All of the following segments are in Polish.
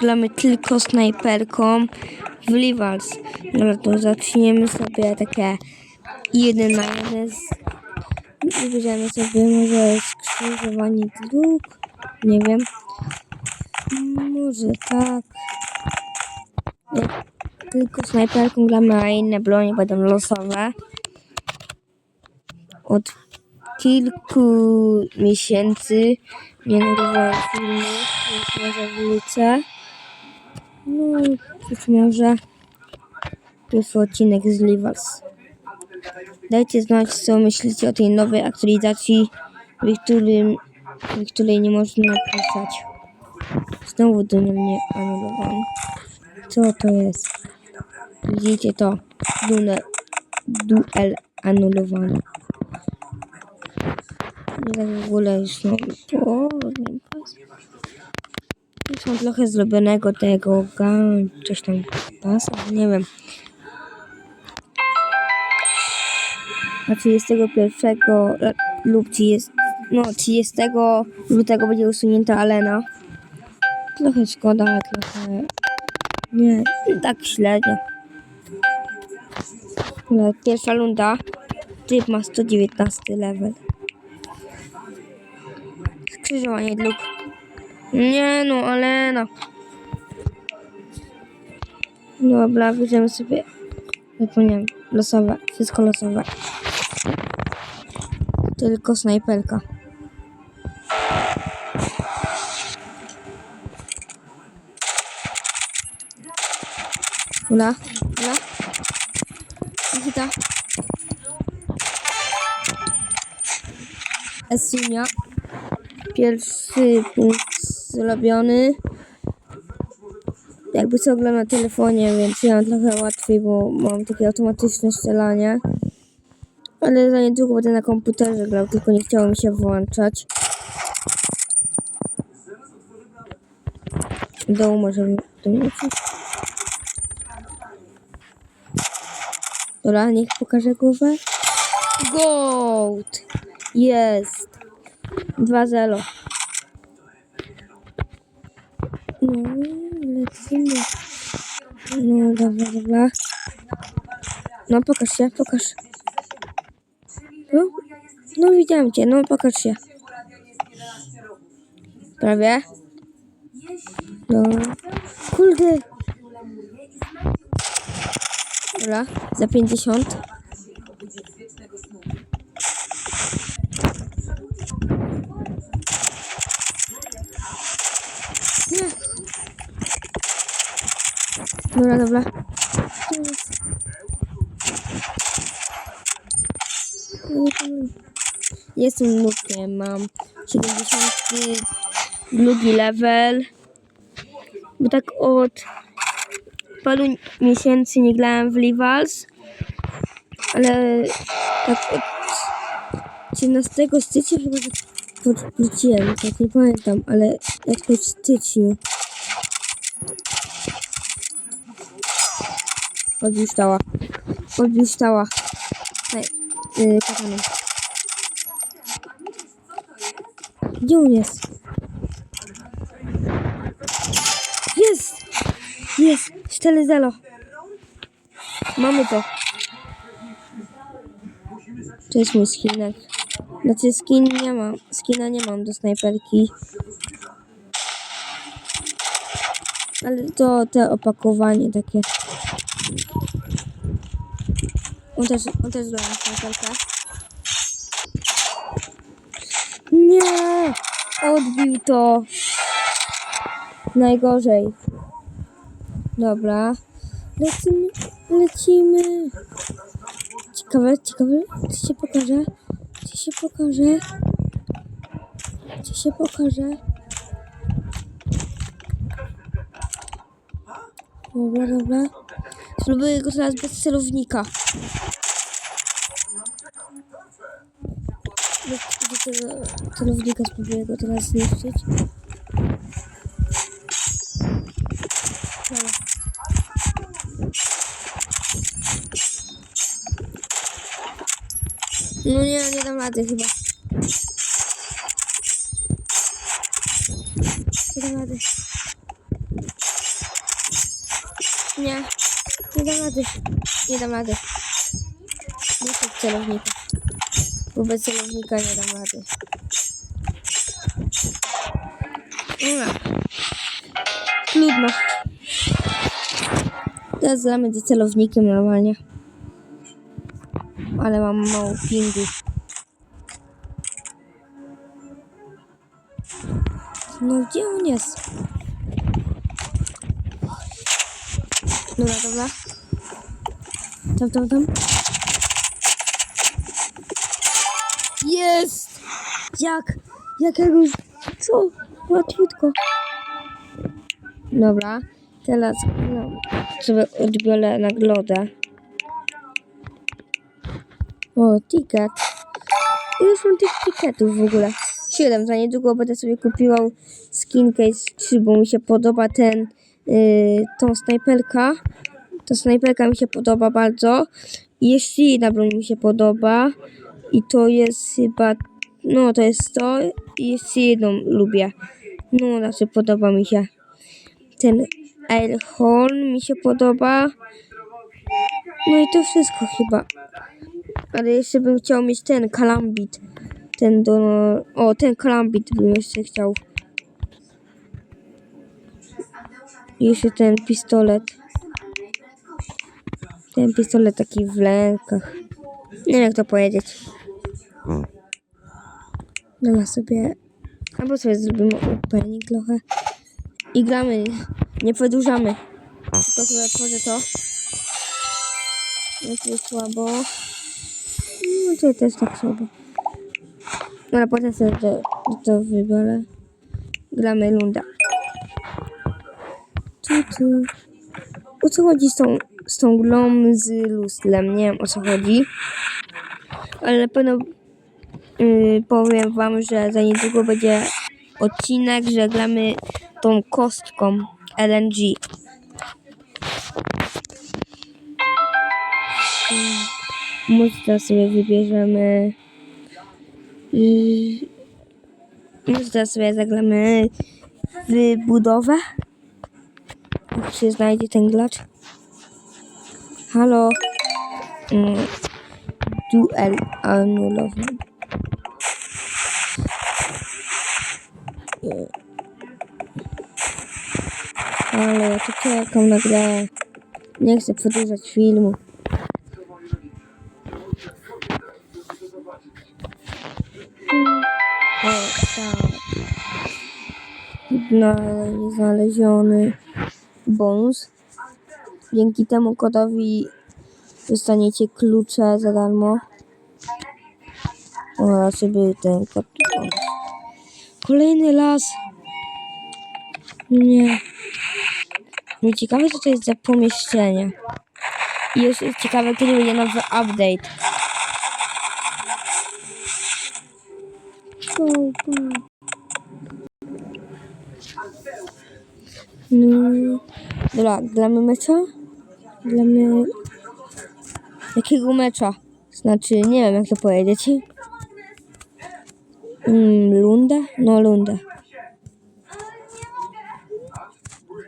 gramy tylko snajperką w Rivals. No to zaczniemy sobie takie jeden na jeden. Z... Wybierzemy sobie może skrzyżowanie dróg. Nie wiem. Może tak. Tylko snajperką gramy, a inne bronie będą losowe. Od kilku miesięcy nie nagrywałem filmu, więc może wrócę. No, cóż może pierwszy odcinek z Livers. Dajcie znać, co myślicie o tej nowej aktualizacji, w, którym, w której nie można napisać. Znowu do mnie anulowano. Co to jest? Widzicie to? Duel, duel anulowany. Nie tak w ogóle już mam po mam trochę zrobionego tego coś tam pasa, nie wiem. A 31 e, lub 30, no 30 lutego będzie usunięta Alena. Trochę szkoda, ale trochę nie, tak średnio. Ale Pierwsza lunda, typ ma 119 level. Skrzyżowanie dróg. Nie no, Alena. Dobra, bierzemy sobie. Zapomniałem. Losowe. Wszystko losowe. Tylko snajperka. Ula, ula. Hita. Esunia. Pierwszy punkt zrobiony. Jakby co oglądam na telefonie, więc ja mam trochę łatwiej, bo mam takie automatyczne strzelanie. Ale za niedługo będę na komputerze grał, tylko nie chciało mi się włączać. W domu może mi to nie. Dobra, niech pokaże głowę. Gold! Jest! 2-0. No, lecimy. No, dobra, dobra. No, pokaż się, pokaż. No, no widziałem cię, no pokaż się. Prawie. No. Kurde. Dobra, za 50. Dobra, dobra. Jestem nukiem, mam 72 level. Bo tak od paru miesięcy nie grałem w Rivals. Ale tak od 13 stycznia chyba wróciłem, tak nie pamiętam, ale jakoś w styczniu. Odbił stała. Odbił stała. Ej, yy, kataną. Gdzie on jest? Jest! Jest! 4-0. Mamy to. To jest mój skinek. Znaczy skin nie mam. Skina nie mam do snajperki. Ale to te opakowanie takie. On też, on też zdoła. Nie! Odbił to. Najgorzej. Dobra. Lecimy, lecimy. Ciekawe, ciekawe, czy się pokaże? Czy się pokaże? Czy się pokaże? Dobra, dobra. Spróbuję go teraz bez celownika. Bez tego celownika spróbuję go teraz zniszczyć. No nie, nie dam rady chyba. Nie dam rady. Nie. Nie dam rady. Nie dam rady. Muszę celownika. Bo bez celownika nie dam rady. Dobra. Trudno. Teraz gramy z celownikiem normalnie. Ale mam mało pingu. No gdzie on jest? Dobra, dobra. Tam, tam, tam. Jest! Jak? Jakiegoś... Co? Łatwiutko. Dobra. Teraz no, sobie odbiorę nagrodę. O, ticket. Ile są tych tiketów w ogóle? Siedem. Za niedługo będę sobie kupiwał skin case 3, bo mi się podoba ten, yy, tą snajperka. Ta snajperka mi się podoba bardzo. I jeszcze jedna broń mi się podoba. I to jest chyba, no to jest to. I jeszcze jedną lubię. No, znaczy podoba mi się. Ten Airhorn mi się podoba. No i to wszystko chyba. Ale jeszcze bym chciał mieć ten kalambit. Ten do... O, ten kalambit bym jeszcze chciał. Jeszcze ten pistolet. Ten pistolet taki w rękach. Nie wiem jak to powiedzieć. Dobra sobie... Albo sobie zrobimy opening trochę. I gramy. Nie przedłużamy. Tylko sobie otworzę to. No to jest słabo. No to też tak słabo. Dobra, potem sobie to, to wybiorę. Gramy lunda. Tu, tu. O co chodzi z tą, z tą grą z lustrem? Nie wiem o co chodzi. Ale na pewno yy, powiem wam, że za niedługo będzie odcinek, że gramy tą kostką LNG. Muzykę sobie wybierzemy. Muzykę sobie zagramy w budowę. Jak się znajdzie ten gracz. Halo. Duel anulowany. Nie. Ale ja tu czekam na grę. Nie chcę przedłużać filmu. O, tak. Znale- Znaleziony bonus. Dzięki temu kodowi dostaniecie klucze za darmo. O, był ten bonus. Kolejny las. Nie. Nie ciekawe, co to jest za pomieszczenie. I jeszcze jest ciekawe, kiedy będzie nowy update. Go. No. Dobra, gramy mecza? Gramy... Jakiego mecza? Znaczy, nie wiem jak to powiedzieć. Mm, Lunda? No, Lunda.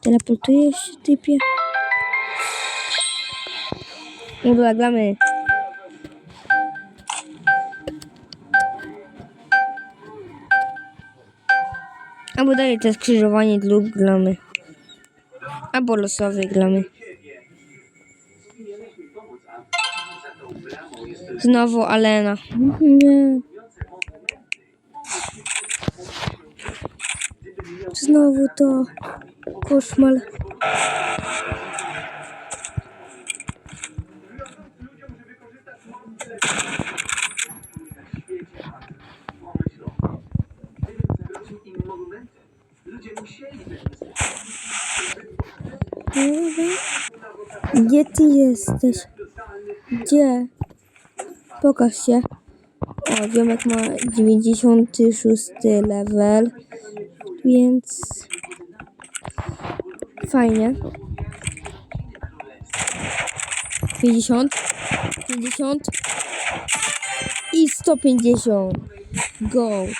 Teleportujesz się, typie? Dobra, gramy. Albo dalej to skrzyżowanie lub gramy. Albo losowy gramy. Znowu Alena. Znowu to koszmar. Gdzie ty jesteś? Gdzie? Pokaż się. O, ziomek ma 96 level, więc fajnie. 50, 50 i 150. Gold.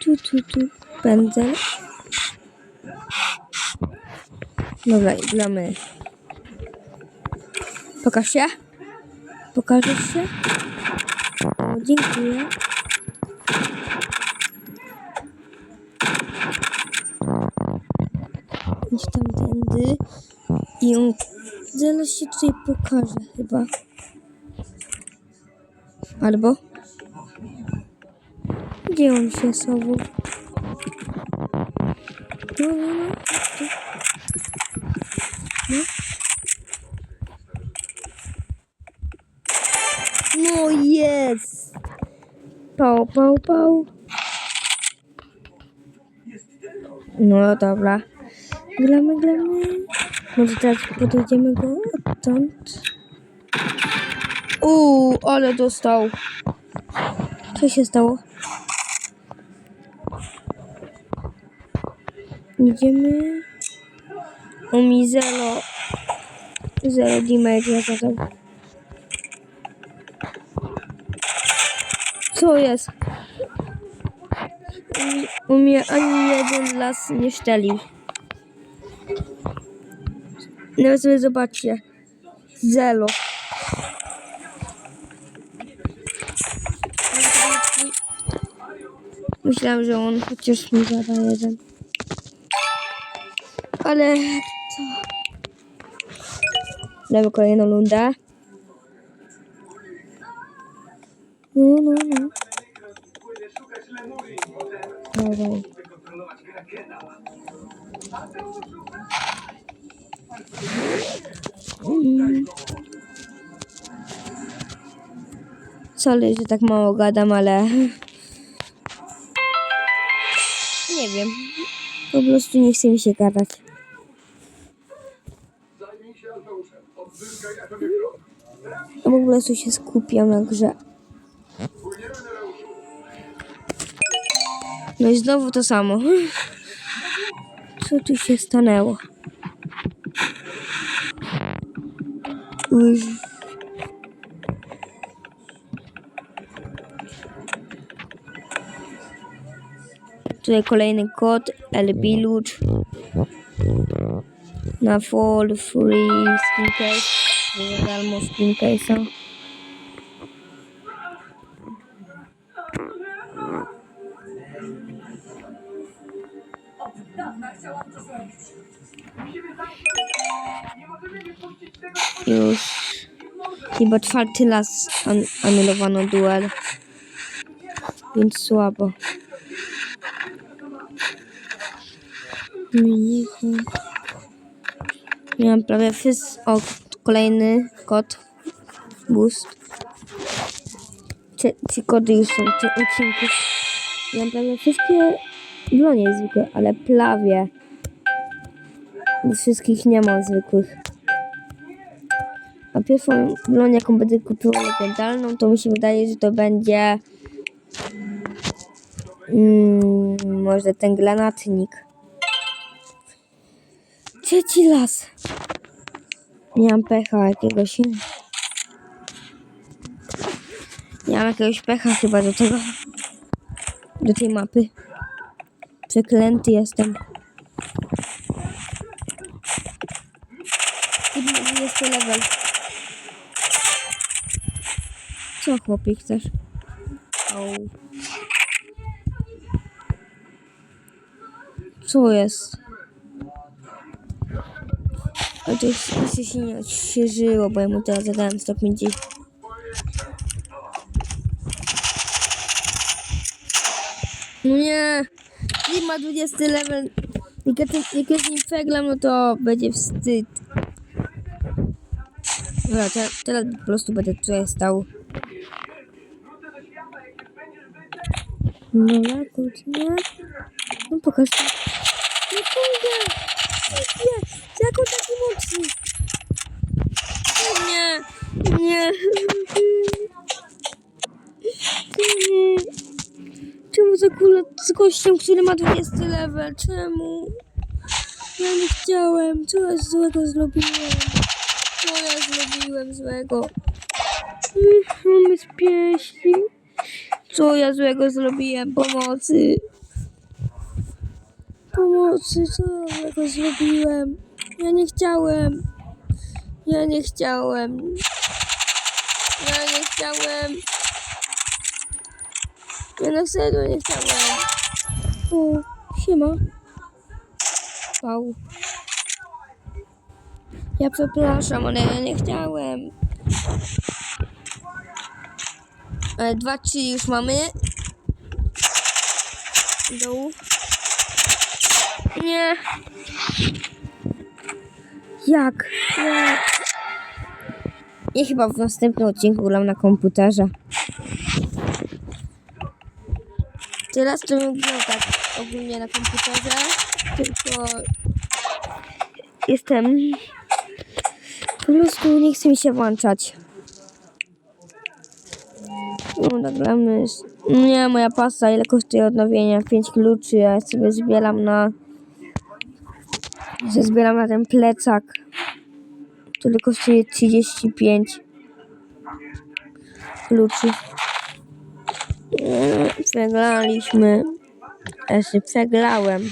Tu, tu, tu. Pędzel. Dobra, gramy. Pokaż się. Pokażesz się? O, dziękuję. Idź tamtędy. I on zaraz się tutaj pokaże chyba. Albo? Gdzie on się? No, no, no. Tu. No. No jest! Pał, pał, pał. No dobra. Gramy, gramy. Może teraz podejdziemy go odtąd. Uuu, ale dostał. Co się stało? Idziemy. O mi zero. Zero damage zadał. Co jest? U mnie ani jeden las nie szczelił. Nawet sobie zobaczcie. Zero. Myślałem, że on chociaż mi zada jeden. Ale to... Damy kolejną lundę. Sorry, że tak mało gadam, ale... Nie wiem. Po prostu nie chce mi się gadać. Ja po prostu się skupiam na grze. No i znowu to samo. Co tu się stanęło? Uż. Tutaj kolejny kod, LB Loot. Na fall free skin case. Za darmo skin case'a. Już chyba czwarty raz an anulowano duel. Więc słabo. Miniku. Miałam prawie wszystko. O, kolejny kod. Boost. Ci, ci kody już są w tym odcinku. Miałam prawie wszystkie bronie zwykłe, ale prawie. Wszystkich nie ma zwykłych. A pierwszą broń, jaką będę kupował legendarną, to mi się wydaje, że to będzie mm, może ten granatnik. Trzeci las. Miałam pecha jakiegoś. Miałam jakiegoś pecha chyba do tego. Do tej mapy. Przeklęty jestem. 20 level. Co chłopie chcesz? Au. Co jest? Już jeszcze się nie odświeżyło, bo ja mu teraz zadałem 150. No nie! Nie ma 20 level. Jak ja, jak ja z nim przegram, no to będzie wstyd. Dobra, te, teraz po prostu będę tutaj stał. Dobra, kurczę. No pokaż to. No kurde! Nie, jaką taki mocny? Nie, nie. Czemu za kula z gościem, który ma 20 level? Czemu? Ja nie chciałem. Co ja złego zrobiłem? Co ja zrobiłem złego? On jest pieśni. Co ja złego zrobiłem? Pomocy. Pomocy, co ja złego zrobiłem? Ja nie chciałem. Ja nie chciałem. Ja nie chciałem. Ja na serio nie chciałem. O, siema. Wow. Ja przepraszam, ale ja nie chciałem. E, dwa, trzy już mamy. Dołu. Nie. Jak? Jak? Ja chyba w następnym odcinku gram na komputerze. Teraz to bym tak ogólnie na komputerze, tylko jestem po prostu nie chce mi się włączać. No nagramy. No nie, moja pasa, ile kosztuje odnowienia? 5 kluczy, ja sobie zbieram na że zbieram na ten plecak, który kosztuje 35 kluczy. Eee, Przegraliśmy. Ja się przegrałem.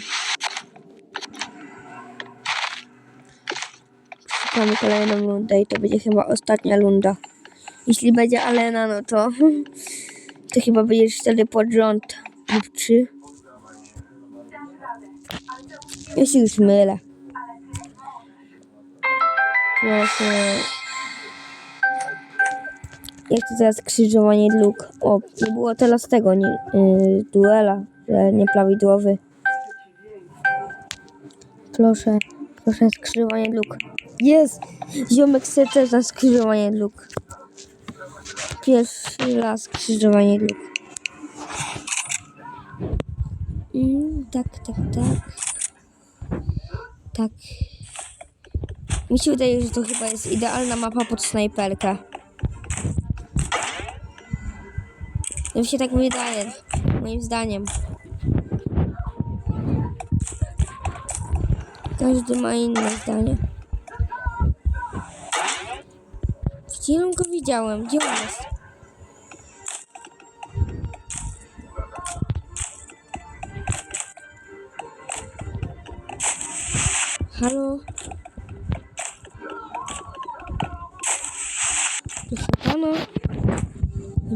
Szukamy kolejną lundę i to będzie chyba ostatnia lunda. Jeśli będzie Alena, no to to chyba będzie cztery pod rząd lub trzy. Się już mylę. Proszę. Ja chcę teraz skrzyżowanie dróg. O, nie było teraz tego, nie, yy, duela, że nieprawidłowy. Proszę, proszę skrzyżowanie dróg. Jest! Ziomek chce też na skrzyżowanie dróg. Pierwszy raz skrzyżowanie dróg. Mm, tak, tak, tak. Tak. Mi się wydaje, że to chyba jest idealna mapa pod snajperkę. Mi się tak wydaje, moim zdaniem. Każdy ma inne zdanie. Gdzie go widziałem? Gdzie on jest?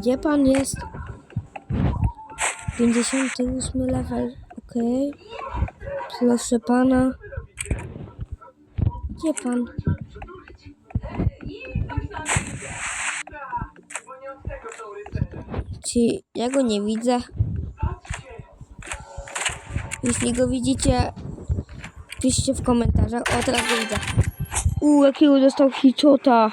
Gdzie pan jest? 58 level, ok. Proszę pana. Gdzie pan? Czy ja go nie widzę? Jeśli go widzicie, piszcie w komentarzach. O, teraz go widzę. Uuu, jakiego dostał hiczota.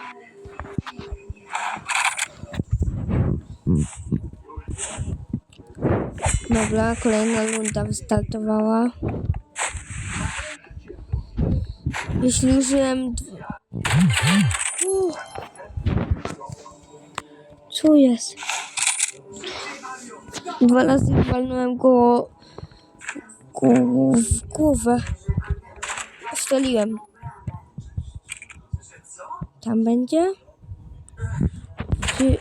Dobra, kolejna runda wystartowała. Jeśli użyłem... Co jest? Dwa razy walnąłem go w głowę. Strzeliłem. Tam będzie? Czy...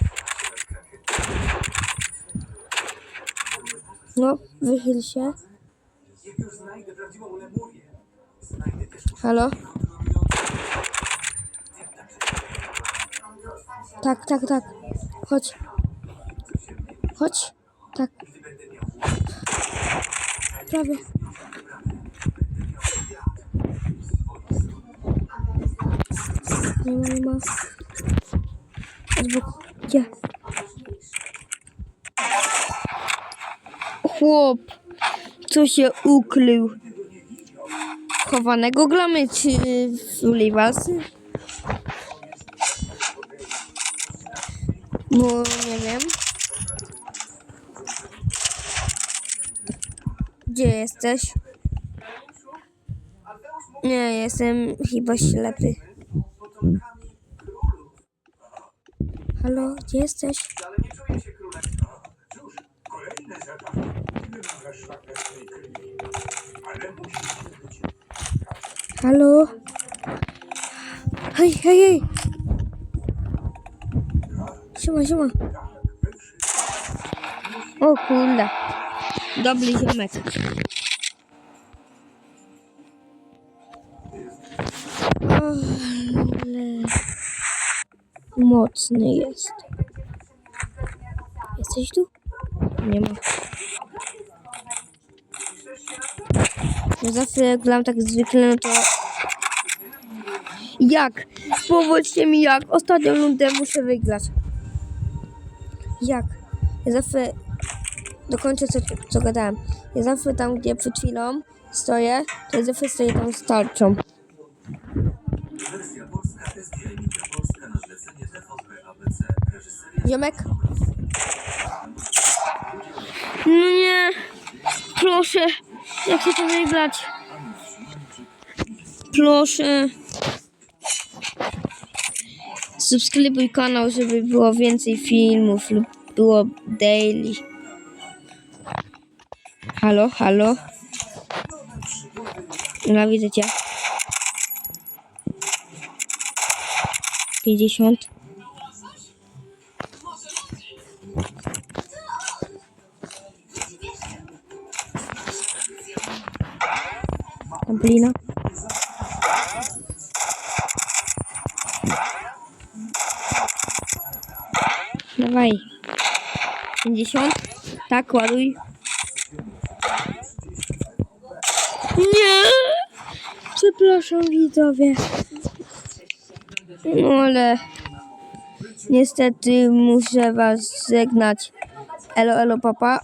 No, wychyl się. Halo? Tak, tak, tak. Chodź. Chodź. Tak. Prawie. Nie ma, nie ma. Chłop. Co się ukrył? Chowanego glamy czy Sulliwasy? No, nie wiem. Gdzie jesteś? Nie, jestem chyba ślepy. Halo, gdzie jesteś? Halo? Hej, hej, hej! Siema, siema. O kurde. Dobry ziomek. ale mocny jest. Jesteś tu? Nie ma. No zawsze jak gram tak zwykle, no to... Jak? Powiedzcie mi jak? Ostatnią rundę muszę wygrać. Jak? Ja zawsze... Dokończę co, co gadałem. Ja zawsze tam, gdzie przed chwilą stoję, to ja zawsze stoję tam z tarczą. Ziomek? No nie. Proszę. Jak chcę to wygrać? Proszę. Subskrybuj kanał, żeby było więcej filmów lub było daily. Halo, halo. No widzę cię. 50. Trampolina. Dawaj. 50. Tak, ładuj. Nie! Przepraszam widzowie. No ale niestety muszę was żegnać. Elo, elo, papa.